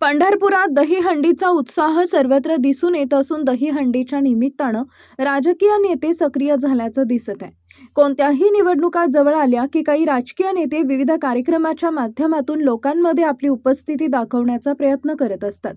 पंढरपुरात दहीहंडीचा उत्साह सर्वत्र दिसून येत असून दहीहंडीच्या निमित्तानं राजकीय नेते सक्रिय झाल्याचं दिसत आहे. कोणत्याही निवडणुका जवळ आल्या की काही राजकीय नेते विविध कार्यक्रमाच्या माध्यमातून लोकांमध्ये आपली उपस्थिती दाखवण्याचा प्रयत्न करत असतात.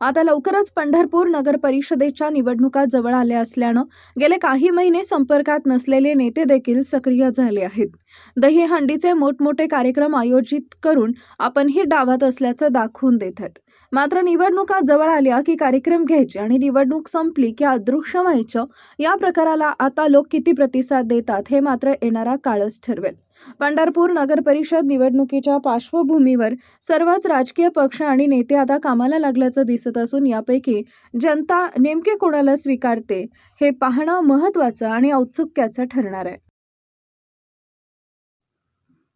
आता लवकरच पंढरपूर नगर परिषदेच्या निवडणुका जवळ आल्या असल्यानं गेले काही महिने संपर्कात नसलेले नेते देखील सक्रिय झाले आहेत. दहीहंडीचे मोठमोठे कार्यक्रम आयोजित करून आपणही डावात असल्याचं दाखवून देत आहेत. मात्र निवडणुका जवळ आल्या की कार्यक्रम घ्यायचे आणि निवडणूक संपली की अदृश्य व्हायचं या प्रकाराला आता लोक किती प्रतिसाद देतात हे मात्र येणारा काळच ठरवेल. पंढरपूर नगर परिषद निवडणुकीच्या पार्श्वभूमीवर सर्वच राजकीय पक्ष आणि नेते आता कामाला लागल्याचं दिसत असून यापैकी जनता नेमके कोणाला स्वीकारते हे पाहणं महत्त्वाचं आणि औत्सुक्याचं ठरणार आहे.